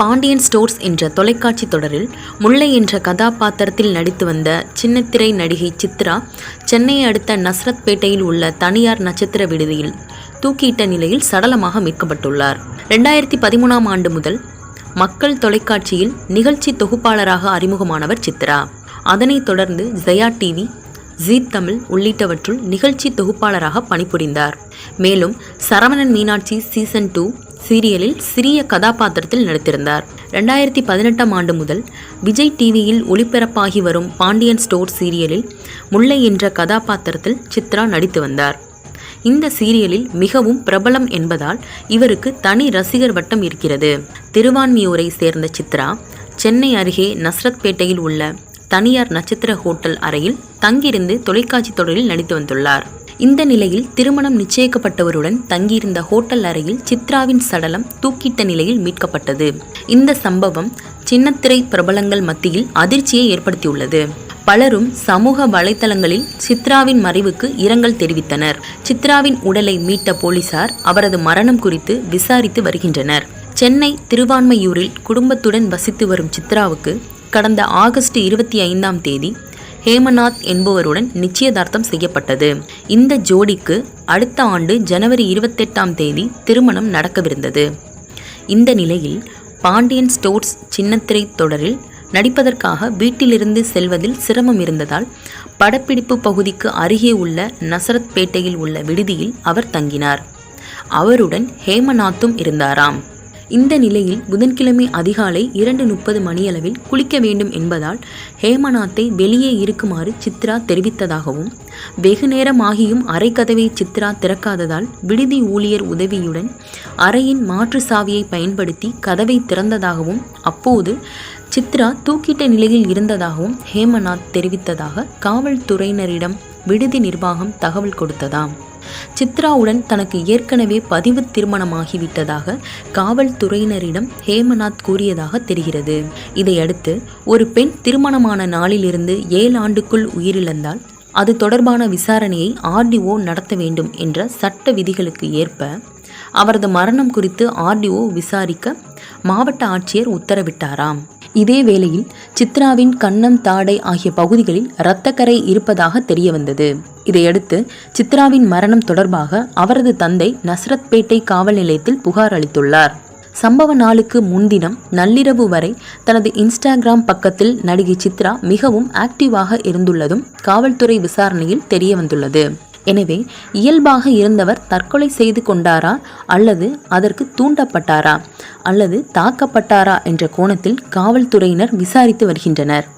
Pandian stores என்ற தொலைக்காட்சி தொடரில் முல்லை என்ற கதாபாத்திரத்தில் நடித்து வந்த சின்னத்திரை நடிகை சித்ரா சென்னையை அடுத்த நஸ்ரத்பேட்டையில் உள்ள தனியார் நட்சத்திர விடுதியில் தூக்கியிட்ட நிலையில் சடலமாக மீட்கப்பட்டுள்ளார். ரெண்டாயிரத்தி பதிமூணாம் ஆண்டு முதல் மக்கள் தொலைக்காட்சியில் நிகழ்ச்சி தொகுப்பாளராக அறிமுகமானவர் சித்ரா. அதனைத் தொடர்ந்து ஜெயா டிவி ஜீ தமிழ் உள்ளிட்டவற்றுள் நிகழ்ச்சி தொகுப்பாளராக பணிபுரிந்தார். மேலும் சரவணன் மீனாட்சி சீசன் டூ சீரியலில் சிறிய கதாபாத்திரத்தில் நடித்திருந்தார். ரெண்டாயிரத்தி பதினெட்டாம் ஆண்டு முதல் விஜய் டிவியில் ஒளிபரப்பாகி வரும் பாண்டியன் ஸ்டோர் சீரியலில் முல்லை என்ற கதாபாத்திரத்தில் சித்ரா நடித்து வந்தார். இந்த சீரியலில் மிகவும் பிரபலம் என்பதால் இவருக்கு தனி ரசிகர் வட்டம் இருக்கிறது. திருவான்மியூரை சேர்ந்த சித்ரா சென்னை அருகே நஸ்ரத்பேட்டையில் உள்ள தனியார் நட்சத்திர ஹோட்டல் அறையில் தங்கியிருந்து தொலைக்காட்சி தொடரில் நடித்து வந்துள்ளார். இந்த நிலையில் திருமணம் நிச்சயிக்கப்பட்டவருடன் தங்கியிருந்த ஹோட்டல் அறையில் சித்ராவின் சடலம் தூக்கிட்ட நிலையில் மீட்கப்பட்டது. இந்த சம்பவம் சின்னத்திரை பிரபலங்கள் மத்தியில் அதிர்ச்சியை ஏற்படுத்தியுள்ளது. பலரும் சமூக வலைதளங்களில் சித்ராவின் மறைவுக்கு இரங்கல் தெரிவித்தனர். சித்ராவின் உடலை மீட்ட போலீசார் அவரது மரணம் குறித்து விசாரித்து வருகின்றனர். சென்னை திருவான்மையூரில் குடும்பத்துடன் வசித்து வரும் சித்ராவுக்கு கடந்த ஆகஸ்ட் இருபத்தி ஐந்தாம் தேதி ஹேமநாத் என்பவருடன் நிச்சயதார்த்தம் செய்யப்பட்டது. இந்த ஜோடிக்கு அடுத்த ஆண்டு ஜனவரி இருபத்தெட்டாம் தேதி திருமணம் நடக்கவிருந்தது. இந்த நிலையில் பாண்டியன் ஸ்டோர்ஸ் சின்னத்திரை தொடரில் நடிப்பதற்காக வீட்டிலிருந்து செல்வதில் சிரமம் இருந்ததால் படப்பிடிப்பு பகுதிக்கு அருகே உள்ள நசரத்பேட்டையில் உள்ள விடுதியில் அவர் தங்கினார். அவருடன் ஹேமநாத்தும் இருந்தாராம். இந்த நிலையில் புதன்கிழமை அதிகாலை இரண்டு முப்பது மணியளவில் குளிக்க வேண்டும் என்பதால் ஹேமநாத்தை வெளியே இருக்குமாறு சித்ரா தெரிவித்ததாகவும் வெகு நேரமாகியும் அறை கதவை சித்ரா திறக்காததால் விடுதி ஊழியர் உதவியுடன் அறையின் மாற்று சாவியை பயன்படுத்தி கதவை திறந்ததாகவும் அப்போது சித்ரா தூக்கிட்ட நிலையில் இருந்ததாகவும் ஹேமநாத் தெரிவித்ததாக காவல்துறையினரிடம் விடுதி நிர்வாகம் தகவல் கொடுத்ததாம். சித்ராவுடன் தனக்கு ஏற்கனவே பதிவு திருமணமாகிவிட்டதாக காவல்துறையினரிடம் ஹேமநாத் கூறியதாக தெரிகிறது. இதையடுத்து ஒரு பெண் திருமணமான நாளிலிருந்து ஏழு ஆண்டுக்குள் உயிரிழந்தால் அது தொடர்பான விசாரணையை ஆர்டிஓ நடத்த வேண்டும் என்ற சட்ட விதிகளுக்கு ஏற்ப அவரது மரணம் குறித்து ஆர்டிஓ விசாரிக்க மாவட்ட ஆட்சியர் உத்தரவிட்டாராம். இதே வேளையில் சித்ராவின் கன்னம் தாடை ஆகிய பகுதிகளில் இரத்தக்கரை இருப்பதாக தெரியவந்தது. இதையடுத்து சித்ராவின் மரணம் தொடர்பாக அவரது தந்தை நஸ்ரத்பேட்டை காவல் நிலையத்தில் புகார் அளித்துள்ளார். சம்பவ நாளுக்கு முன்தினம் நள்ளிரவு வரை தனது இன்ஸ்டாகிராம் பக்கத்தில் நடிகை சித்ரா மிகவும் ஆக்டிவாக இருந்துள்ளதும் காவல்துறை விசாரணையில் தெரியவந்துள்ளது. எனவே இயல்பாக இருந்தவர் தற்கொலை செய்து கொண்டாரா அல்லது அதற்கு தூண்டப்பட்டாரா அல்லது தாக்கப்பட்டாரா என்ற கோணத்தில் காவல்துறையினர் விசாரித்து வருகின்றனர்.